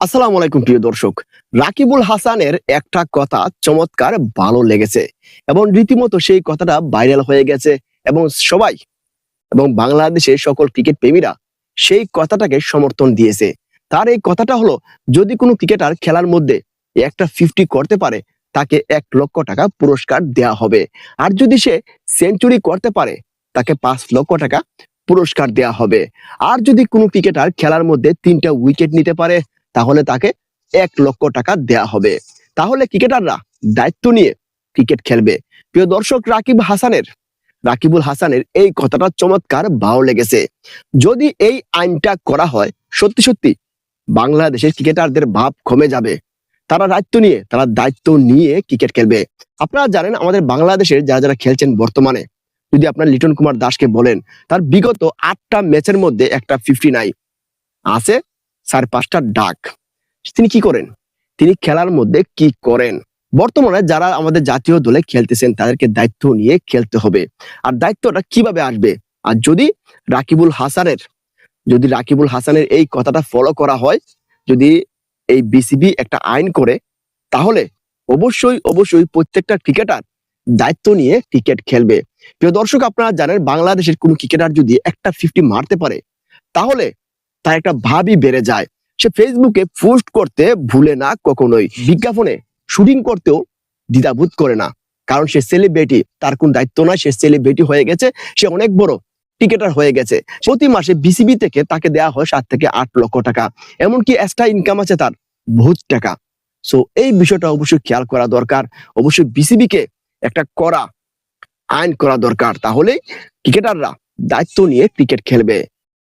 আসসালামু আলাইকুম প্রিয় দর্শক। রাকিবুল হাসানের একটা কথা চমৎকার ভালো লেগেছে এবং রীতিমতো সেই কথাটা ভাইরাল হয়ে গেছে এবং সবাই এবং বাংলাদেশের সকল ক্রিকেট প্রেমীরা সেই কথাটাকে সমর্থন দিয়েছে। তার এই কথাটা হলো, যদি কোনো ক্রিকেটার খেলার মধ্যে একটা ফিফটি করতে পারে, তাকে এক লক্ষ টাকা পুরস্কার দেয়া হবে। আর যদি সে সেঞ্চুরি করতে পারে, তাকে পাঁচ লক্ষ টাকা পুরস্কার দেয়া হবে। আর যদি কোনো ক্রিকেটার খেলার মধ্যে তিনটা উইকেট নিতে পারে তাহলে তাকে এক লক্ষ টাকা দেয়া হবে। তাহলে ক্রিকেটাররা দায়িত্ব নিয়ে ক্রিকেট খেলবে। প্রিয় দর্শক, রাকিব হাসানের, রাকিবুল হাসানের এই কথাটা চমৎকার ভালো লেগেছে। যদি এই আইনটা করা হয়, সত্যি সত্যি বাংলাদেশের ক্রিকেটারদের ভাব কমে যাবে। তারা দায়িত্ব নিয়ে, তারা দায়িত্ব নিয়ে ক্রিকেট খেলবে। আপনারা জানেন, আমাদের বাংলাদেশের যারা যারা খেলছেন বর্তমানে, যদি আপনার লিটন কুমার দাসকে বলেন, তার বিগত আটটা ম্যাচের মধ্যে একটা ফিফটি নাই আছে। সাড়ে পাঁচটা ডাক। তিনি কি করেন? তিনি খেলার মধ্যে কি করেন? বর্তমানে যারা আমাদের জাতীয় দলে খেলতেছেন, তাদেরকে দায়িত্ব নিয়ে খেলতে হবে। আর দায়িত্বটা কীভাবে আসবে? আর যদি রাকিবুল হাসানের, যদি রাকিবুল হাসানের এই কথাটা ফলো করা হয়, যদি এই বিসিবি একটা আইন করে, তাহলে অবশ্যই অবশ্যই প্রত্যেকটা ক্রিকেটার দায়িত্ব নিয়ে ক্রিকেট খেলবে। প্রিয় দর্শক, আপনারা জানেন বাংলাদেশের কোনো ক্রিকেটার যদি একটা ফিফটি মারতে পারে, তাহলে তার একটা ভাবই বেড়ে যায়। সে ফেসবুকে পোস্ট করতে ভুলে না কখনোই। বিজ্ঞাপনে শুটিং করতেও দ্বিধাবোধ করে না। কারণ সে সেলিব্রিটি তার কোন দায়িত্ব নয়, সে সেলিব্রিটি হয়ে গেছে, সে অনেক বড় টিকেটার হয়ে গেছে। প্রতি মাসে বিসিবি থেকে তাকে দেয়া হয় সাত থেকে আট লক্ষ টাকা। এমনকি এক্সট্রা ইনকাম আছে তার বহুত টাকা। সো এই বিষয়টা অবশ্যই খেয়াল করা দরকার। অবশ্যই বিসিবি কে একটা করা আইন করা দরকার। তাহলে ক্রিকেটাররা দায়িত্ব নিয়ে ক্রিকেট খেলবে।